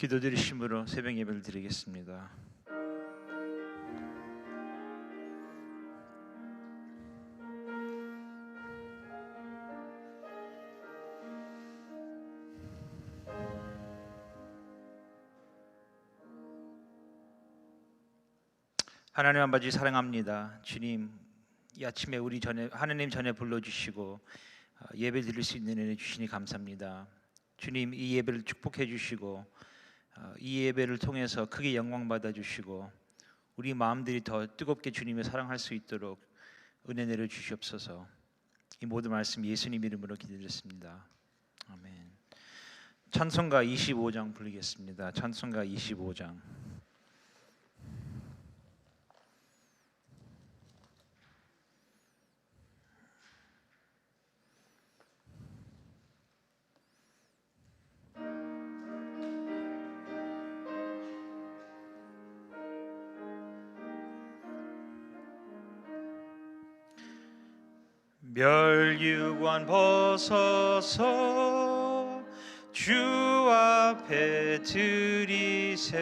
기도드리심으로 새벽 예배를 드리겠습니다. 하나님 아버지 사랑합니다. 주님 이 아침에 우리 전에 하나님 전에 불러주시고 어, 예배 드릴 수 있는 은혜 주시니 감사합니다. 주님 이 예배를 축복해 주시고 어, 이 예배를 통해서 크게 영광 받아 주시고 우리 마음들이 더 뜨겁게 주님을 사랑할 수 있도록 은혜 내려 주시옵소서. 이 모든 말씀 예수님 이름으로 기도드렸습니다. 아멘. 찬송가 25장 부르겠습니다. 찬송가 25장. 멸류관 벗어서 주 앞에 드리세.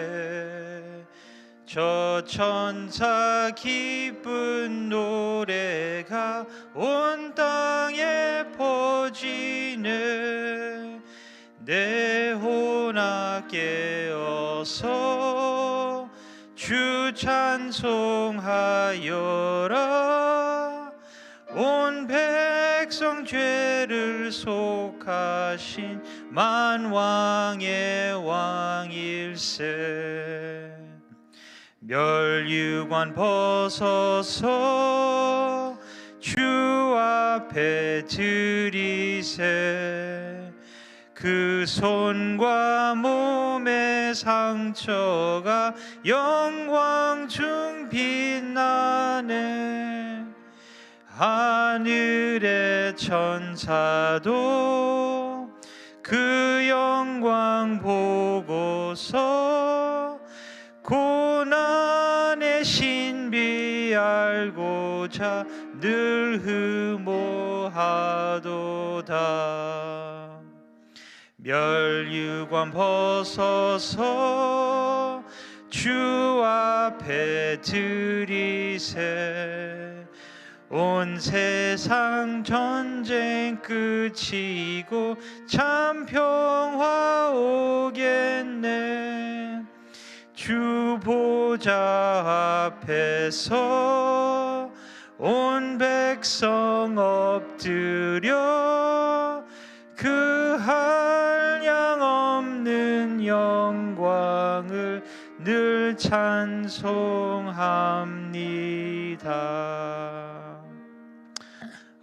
저 천사 기쁜 노래가 온 땅에 퍼지네 내 혼아 깨어서 주 찬송하여라 백성 죄를 속하신 만왕의 왕일세 멸류관 벗어서 주 앞에 드리세. 그 손과 몸의 상처가 영광 중 빛나네 하늘의 천사도 그 영광 보고서 고난의 신비 알고자 늘 흠모하도다. 멸류관 벗어서 주 앞에 드리세 온 세상 전쟁 끝이고 참 평화 오겠네 주 보좌 앞에서 온 백성 엎드려 그 한량 없는 영광을 늘 찬송합니다.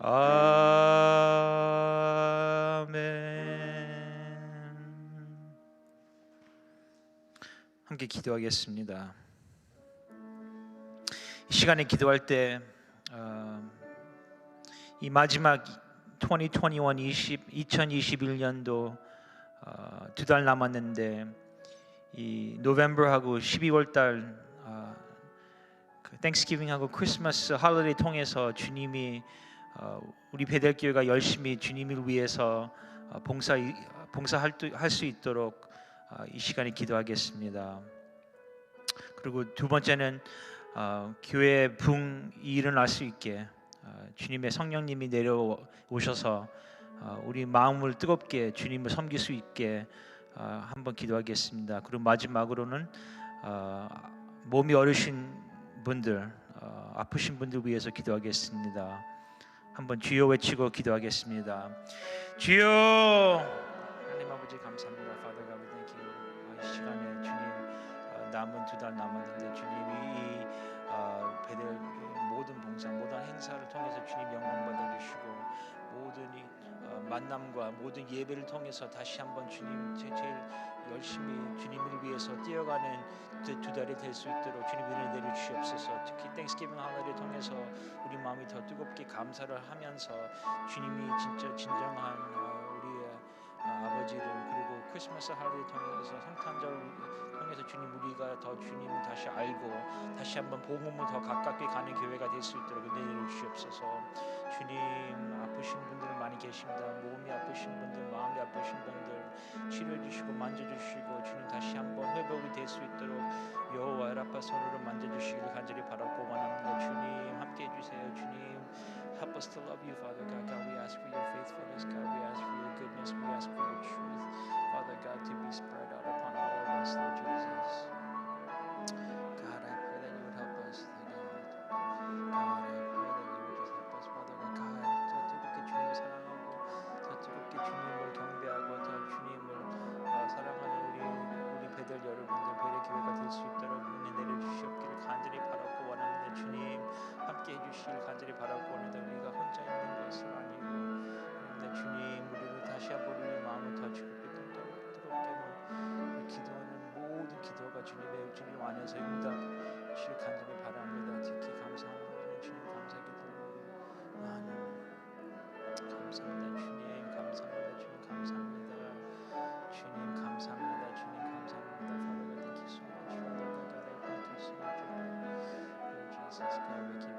아멘. 함께 기도하겠습니다. 이 시간에 기도할 때, 어, 이 마지막 2021 20, 2021년도 어, 두달 남았는데 이 노벰버하고 12월 달 어, 그 땡스기빙하고 크리스마스 할리데이 통해서 주님이 어, 우리 베델교회가 열심히 주님을 위해서 어, 봉사 봉사할 수 있도록 어, 이 시간에 기도하겠습니다. 그리고 두 번째는 어, 교회 붕이 일어날 수 있게 어, 주님의 성령님이 내려오셔서 어, 우리 마음을 뜨겁게 주님을 섬길 수 있게 어, 한번 기도하겠습니다. 그리고 마지막으로는 어, 몸이 어르신 분들, 어, 아프신 분들 위해서 기도하겠습니다. 한번 주여 외치고 기도하겠습니다. 주여 하나님 아버지 감사합니다. Father God. 아, 이 시간에 주님 어, 남은 두 달 남았는데 주님이 이 어, 베델 모든 봉사, 모든 행사를 통해서 주님 영광 받아 주시고 모든 이 어, 만남과 모든 예배를 통해서 다시 한번 주님 제, 제일 열심히 주님을 위해서 뛰어가는 두, 두 달이 될 수 있도록 주님 은혜 내려 주시옵소서. 특히 땡스기빙 하늘을 통해서 우리 마음이 더 뜨겁게 감사를 하면서 주님이 진짜 진정한 어, 우리의 어, 아버지를 크리스마스 하루를 통해서 성탄절 통해서 주님 우리가 더 주님을 다시 알고 다시 한번 복음을 더 가깝게 가는 교회가 될 수 있도록 은혜 내려 주시옵소서. 주님 아프신 많이 많이 계십니다. 몸이 아프신 분들, 마음이 아프신 분들 치료해 주시고 만져 주시고 주님 다시 한번 회복이 될 수 있도록 여호와 라파 손으로 만져 주시길 간절히 바라고 원합니다. 주님 함께 해 주세요. 주님 help us to love you, Father God. God, we ask for your faithfulness. God, we ask for your goodness. We ask for your truth, Father God, to be spread out upon all of us, Lord Jesus. God, I pray that you would help us, Lord God. God, Since Gary you.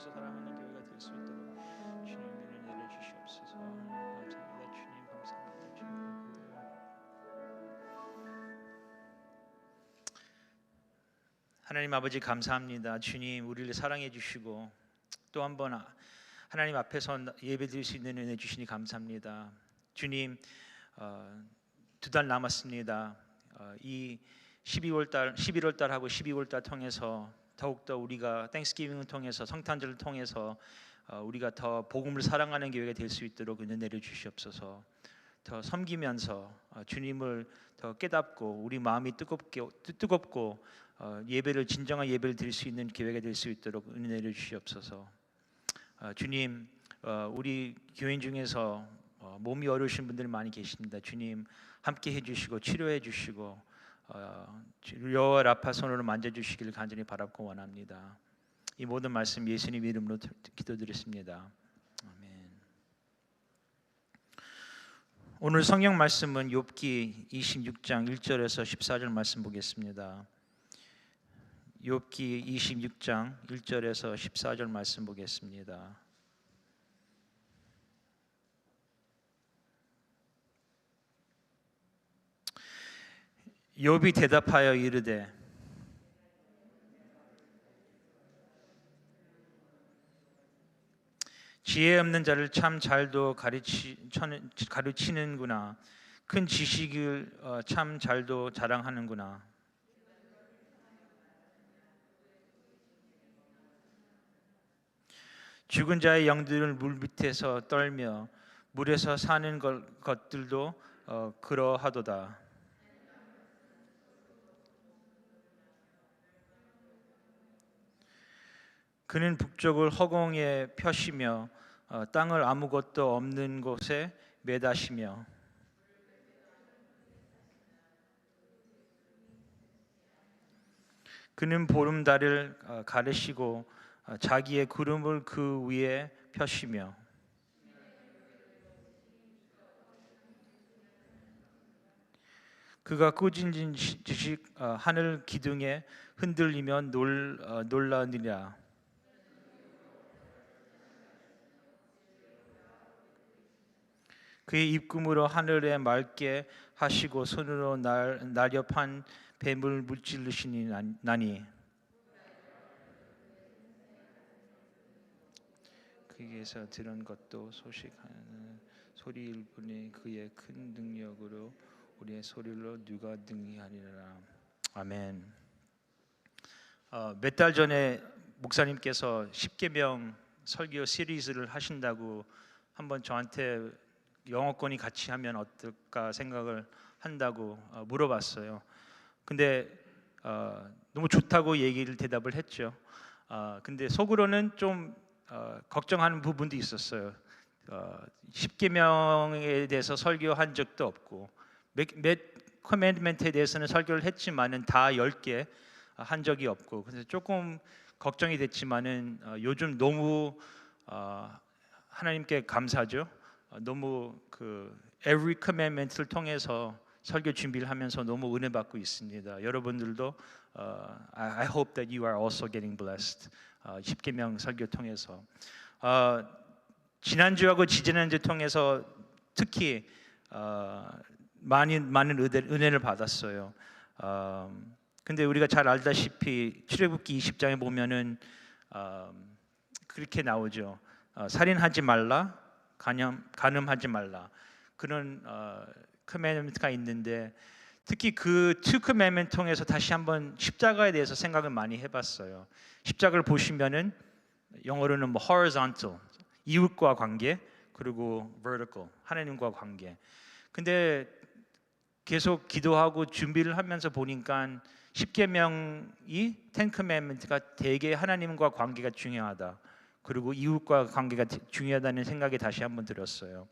이웃을 사랑하는 교회가 될 수 있도록 주님 은혜 내려 주시옵소서. 감사합니다. 주님 감사합니다. 주님 하나님 아버지 감사합니다. 주님 우리를 사랑해 주시고 또 한 번 하나님 앞에서 예배 드릴 수 있는 은혜 주시니 감사합니다. 주님 어, 두 달 남았습니다. 어, 이 12월 달 11월 달하고 12월 달 통해서 더욱더 우리가 땡스기빙을 통해서 성탄절을 통해서 어, 우리가 더 복음을 사랑하는 교회가 될 수 있도록 은혜 내려 주시옵소서. 더 섬기면서 어, 주님을 더 깨닫고 우리 마음이 뜨겁게 뜨- 뜨겁고 어, 예배를 진정한 예배를 드릴 수 있는 교회가 될 수 있도록 은혜 내려 주시옵소서. 어, 주님, 어, 우리 교인 중에서 어, 몸이 어려우신 분들이 많이 계십니다. 주님 함께 해주시고 치료해 주시고 어, 여호와 라파 손으로 만져주시기를 간절히 바랍고 원합니다. 이 모든 말씀 예수님 이름으로 드- 기도드렸습니다. 아멘. 오늘 성경 말씀은 욥기 26장 1절에서 14절 말씀 보겠습니다. 욥기 26장 1절에서 14절 말씀 보겠습니다. 욥이 대답하여 이르되 지혜 없는 자를 참 잘도 가르치, 천- 가르치는구나. 큰 지식을 어, 참 잘도 자랑하는구나. 죽은 자의 영들을 물 밑에서 떨며 물에서 사는 것, 것들도 어, 그러하도다 그는 북쪽을 허공에 펴시며 어, 땅을 아무것도 없는 곳에 매다시며. 그는 보름달을 어, 가르시고 어, 자기의 구름을 그 위에 펴시며. 그가 꾸짖은 지식 어, 하늘 기둥에 흔들리며 놀 어, 놀라느니라 그의 입금으로 하늘에 맑게 하시고 손으로 날, 날렵한 뱀을 물질르시니 난- 나니 그에게서 들은 것도 소식하는 소리일 뿐이 그의 큰 능력으로 우리의 소리로 누가 등이하리라 아멘. 어, 몇달 전에 목사님께서 10계명 설교 시리즈를 하신다고 한번 저한테 영어권이 같이 하면 어떨까 생각을 한다고 어, 물어봤어요. 근데 어, 너무 좋다고 얘기를 대답을 했죠. 아, 근데 속으로는 좀 어, 걱정하는 부분도 있었어요. 어, 10계명에 대해서 설교한 적도 없고 몇, 몇 커맨드멘트에 대해서는 설교를 했지만은 다 10개 한 적이 없고 그래서 조금 걱정이 됐지만은 어, 요즘 너무 어, 하나님께 감사죠. 어, 너무 그 every commandment를 통해서 설교 준비를 하면서 너무 은혜 받고 있습니다. 여러분들도 어, I, hope that you are also getting blessed. 어, 10계명 설교 통해서 어, 지난주하고 지지난주 통해서 특히 어, 많은 많은 은혜, 은혜 를 받았어요. 어, 근데 우리가 잘 알다시피 출애굽기 20장에 보면은 어, 그렇게 나오죠. 어, 살인하지 말라, 간염 간음하지 말라 그런 어, 커맨드가 있는데 특히 그투 커맨드ment 통해서 다시 한번 십자가에 대해서 생각을 많이 해봤어요. 십자가를 보시면은 영어로는 뭐 horizontal 이웃과 관계 그리고 vertical 하나님과 관계. 근데 계속 기도하고 준비를 하면서 보니까 십계명이 Ten Commandments가 되게 하나님과 관계가 중요하다. 그리고 이웃과 관계가 중요하다는 생각이 다시 한번 들었어요.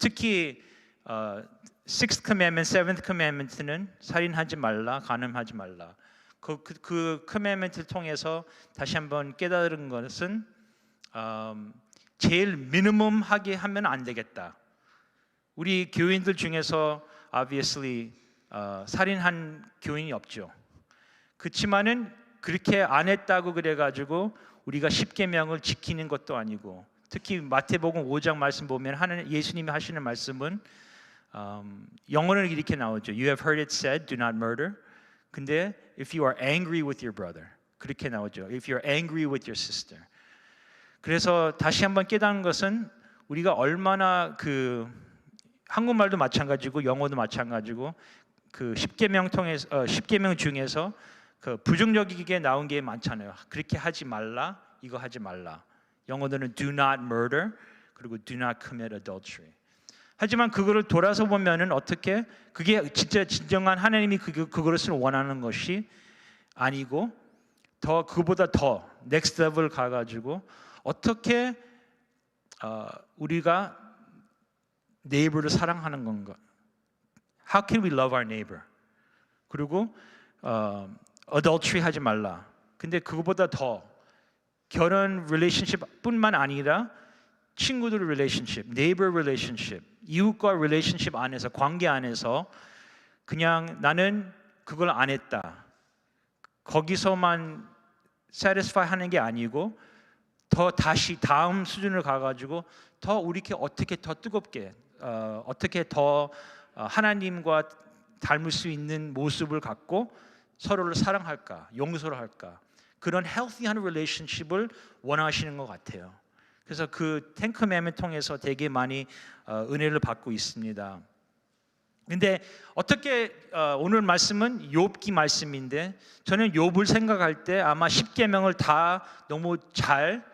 특히 어, Sixth Commandment, Seventh Commandment는 살인하지 말라, 간음하지 말라. 그, 그, 그 commandment를 통해서 다시 한번 깨달은 것은 음, 제일 미니멈 하게 하면 안 되겠다. 우리 교인들 중에서 obviously 어, 살인한 교인이 없죠. 그렇지만은 그렇게 안 했다고 그래가지고 우리가 십계명을 지키는 것도 아니고 특히 마태복음 5장 말씀 보면 하는 예수님이 하시는 말씀은 음, 영어는 이렇게 나오죠. You have heard it said, do not murder. 근데 if you are angry with your brother 그렇게 나오죠. If you're angry with your sister. 그래서 다시 한번 깨닫는 것은 우리가 얼마나 그 한국말도 마찬가지고 영어도 마찬가지고 그 십계명 통해서 어, 십계명 중에서 그 부정적이게 나온 게 많잖아요. 그렇게 하지 말라, 이거 하지 말라. 영어로는 do not murder 그리고 do not commit adultery. 하지만 그거를 돌아서 보면은 어떻게 그게 진짜 진정한 하나님이 그 그것을 원하는 것이 아니고 더 그보다 더 넥스트 레벨 가가지고 어떻게 어, 우리가 네이버를 사랑하는 건가? How can we love our neighbor? 그리고 어, adultery 하지 말라. 근데 그거보다 더 결혼 relationship뿐만 아니라 친구들 relationship, neighbor relationship, 이웃과 relationship 안에서 관계 안에서 그냥 나는 그걸 안 했다. 거기서만 satisfy 하는 게 아니고 더 다시 다음 수준을 가가지고 더 우리께 어떻게 더 뜨겁게 어, 어떻게 더 어, 하나님과 닮을 수 있는 모습을 갖고 서로를 사랑할까 용서를 할까 그런 healthy한 relationship을 원하시는 것 같아요. 그래서 그 탱크맨을 통해서 되게 많이 어, 은혜를 받고 있습니다. 근데 어떻게 어, 오늘 말씀은 욥기 말씀인데 저는 욥을 생각할 때 아마 10계명을 다 너무 잘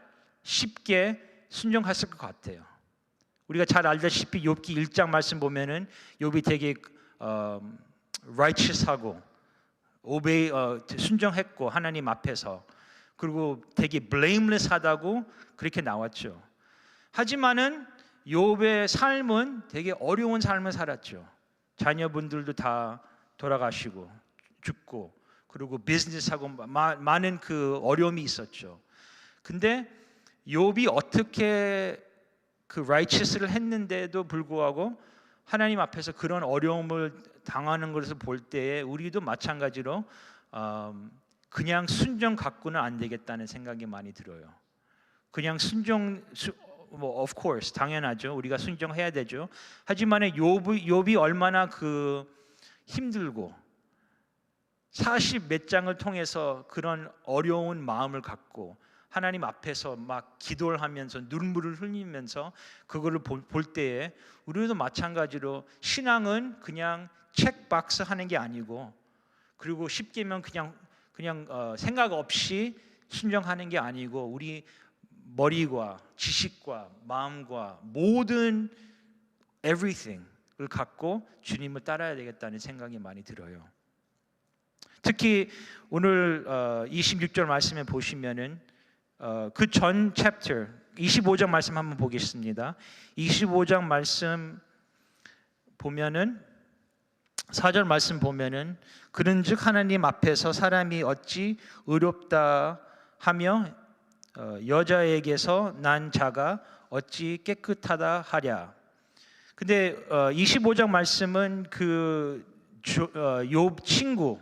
쉽게 순종했을 것 같아요. 우리가 잘 알다시피 욥기 1장 말씀 보면은 욥이 되게 어, righteous하고 오베이 어, 순종했고 하나님 앞에서 그리고 되게 blameless하다고 그렇게 나왔죠. 하지만은 욥의 삶은 되게 어려운 삶을 살았죠. 자녀분들도 다 돌아가시고 죽고 그리고 비즈니스하고 마, 많은 그 어려움이 있었죠. 근데 욥이 어떻게 그 righteous를 했는데도 불구하고 하나님 앞에서 그런 어려움을 당하는 것을 볼 때에 우리도 마찬가지로 음, 그냥 순종 갖고는 안 되겠다는 생각이 많이 들어요. 그냥 순종 뭐 of course 당연하죠. 우리가 순종해야 되죠. 하지만 욥이 욥이 얼마나 그 힘들고 40 몇 장을 통해서 그런 어려운 마음을 갖고 하나님 앞에서 막 기도를 하면서 눈물을 흘리면서 그거를 볼, 볼 때에 우리도 마찬가지로 신앙은 그냥 체크박스 하는 게 아니고 그리고 쉽게면 그냥 그냥 어, 생각 없이 순종하는 게 아니고 우리 머리와 지식과 마음과 모든 everything을 갖고 주님을 따라야 되겠다는 생각이 많이 들어요. 특히 오늘 어, 26절 말씀에 보시면은 어, 그전 챕터 25장 말씀 한번 보겠습니다. 25장 말씀 보면은 4절 말씀 보면은 그런즉 하나님 앞에서 사람이 어찌 의롭다 하며 어, 여자에게서 난 자가 어찌 깨끗하다 하랴. 근데 어, 25장 말씀은 그 어, 욥 친구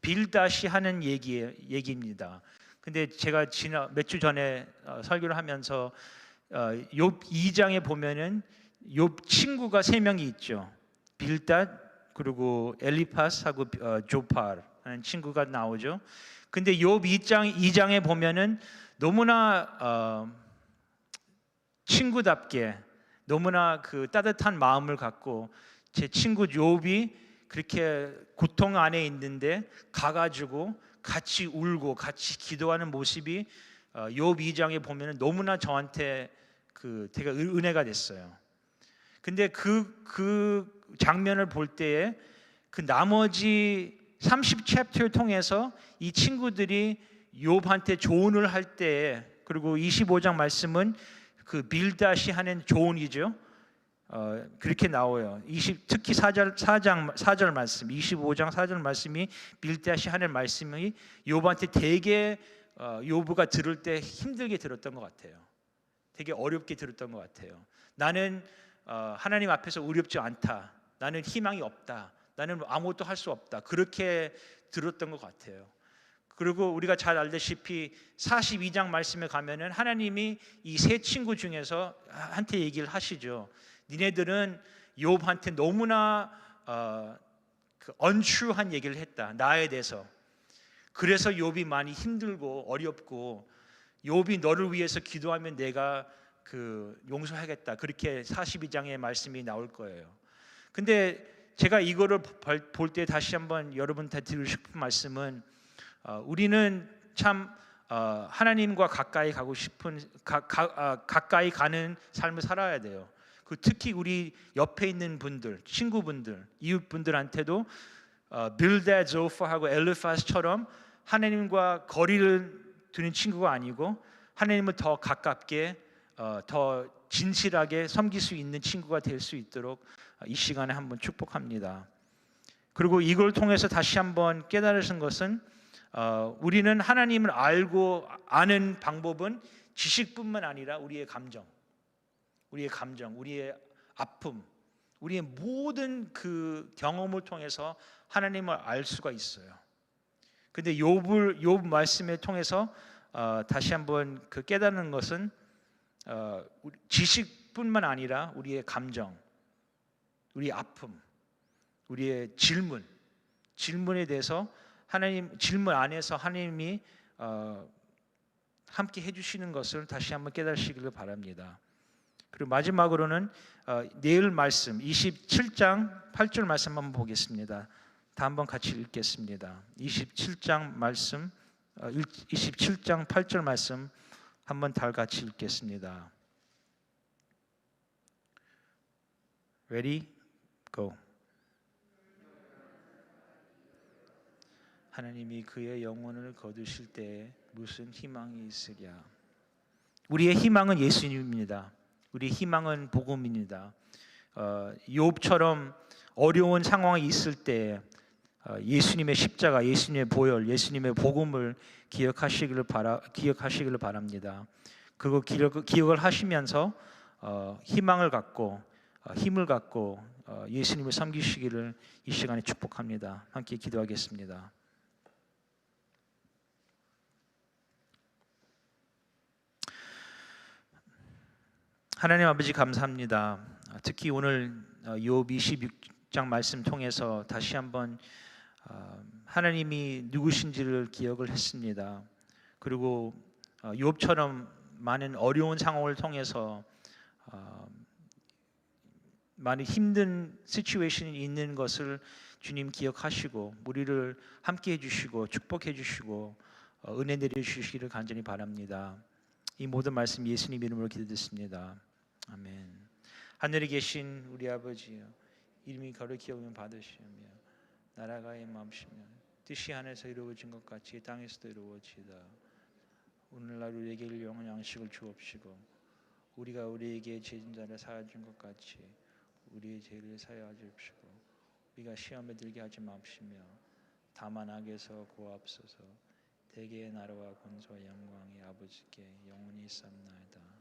빌다시 하는 얘기 얘기입니다. 근데 제가 지나 몇주 전에 어, 설교를 하면서 어, 욥 2장에 보면은 욥 친구가 세 명이 있죠. 빌닷 그리고 엘리파스하고 어, 조팔 하는 친구가 나오죠. 근데 욥 2장 2장에 보면은 너무나 어, 친구답게 너무나 그 따뜻한 마음을 갖고 제 친구 욥이 그렇게 고통 안에 있는데 가가지고 같이 울고 같이 기도하는 모습이 어, 욥 2장에 보면 너무나 저한테 그 되게 은- 은혜가 됐어요. 근데 그, 그 장면을 볼 때에 그 나머지 30 챕터를 통해서 이 친구들이 욥한테 조언을 할 때에 그리고 25장 말씀은 그 빌다시 하는 조언이죠. 어, 그렇게 나와요. 20, 특히 4절 4장 4절 말씀, 25장 4절 말씀이 빌다시 하는 말씀이 욥한테 되게 어, 욥가 들을 때 힘들게 들었던 것 같아요. 되게 어렵게 들었던 것 같아요. 나는 어, 하나님 앞에서 의롭지 않다. 나는 희망이 없다. 나는 아무것도 할 수 없다. 그렇게 들었던 것 같아요. 그리고 우리가 잘 알다시피 42장 말씀에 가면은 하나님이 이 세 친구 중에서 한테 얘기를 하시죠. 니네들은 욥한테 너무나 어, 그 언추한 얘기를 했다. 나에 대해서. 그래서 욥이 많이 힘들고 어렵고 욥이 너를 위해서 기도하면 내가 그 용서하겠다. 그렇게 42장의 말씀이 나올 거예요. 근데 제가 이거를 볼 때 다시 한번 여러분한테 드리고 싶은 말씀은 어, 우리는 참 어, 하나님과 가까이 가고 싶은 가, 가, 아, 가까이 가는 삶을 살아야 돼요. 그 특히 우리 옆에 있는 분들, 친구분들, 이웃분들한테도 어, 빌데 조파하고 엘리파스처럼 하나님과 거리를 두는 친구가 아니고 하나님을 더 가깝게 어, 더 진실하게 섬길 수 있는 친구가 될 수 있도록 어, 이 시간에 한번 축복합니다. 그리고 이걸 통해서 다시 한번 깨달으신 것은 어, 우리는 하나님을 알고 아는 방법은 지식뿐만 아니라 우리의 감정, 우리의 감정, 우리의 아픔, 우리의 모든 그 경험을 통해서 하나님을 알 수가 있어요. 근데 욥을 욥 말씀을 통해서 어, 다시 한번 그 깨닫는 것은 어, 지식뿐만 아니라 우리의 감정, 우리의 아픔, 우리의 질문, 질문에 대해서 하나님 질문 안에서 하나님이 어, 함께 해주시는 것을 다시 한번 깨달으시기를 바랍니다. 그리고 마지막으로는 어, 내일 말씀 27장 8절 말씀 한번 보겠습니다. 다 한번 같이 읽겠습니다. 27장 말씀 어, 27장 8절 말씀 한번 다 같이 읽겠습니다. Ready? Go. 하나님이 그의 영혼을 거두실 때 무슨 희망이 있으랴? 우리의 희망은 예수님입니다. 우리의 희망은 복음입니다. 어, 욥처럼 어려운 상황이 있을 때 어, 예수님의 십자가, 예수님의 보혈, 예수님의 복음을 기억하시기를 바라 기억하시기를 바랍니다. 그거 기억, 기억 을 하시면서 어, 희망을 갖고 어, 힘을 갖고 어, 예수님을 섬기시기를 이 시간에 축복합니다. 함께 기도하겠습니다. 하나님 아버지 감사합니다. 특히 오늘 어, 욥 26장 말씀 통해서 다시 한번 어, 하나님이 누구신지를 기억을 했습니다. 그리고 어, 욥처럼 많은 어려운 상황을 통해서 많이 힘든 시츄에이션이 있는 것을 주님 기억하시고 우리를 함께 해주시고 축복해 주시고 은혜 내려 주시기를 간절히 바랍니다. 이 모든 말씀 예수님 이름으로 기도드립니다. 아멘. 하늘에 계신 우리 아버지여 이름이 거룩히 여김 받으시며 나라가 임하시며 뜻이 하늘에서 이루어진 것 같이 땅에서도 이루어지다. 오늘날 우리에게 일용할 양식을 주옵시고 우리가 우리에게 죄진 자를 사하여 준것 같이 우리의 죄를 사하여 주옵시고 우리가 시험에 들게 하지 마옵시며 다만 악에서 구하옵소서 대개의 나라와 권소와 영광이 아버지께 영원히 있사옵나이다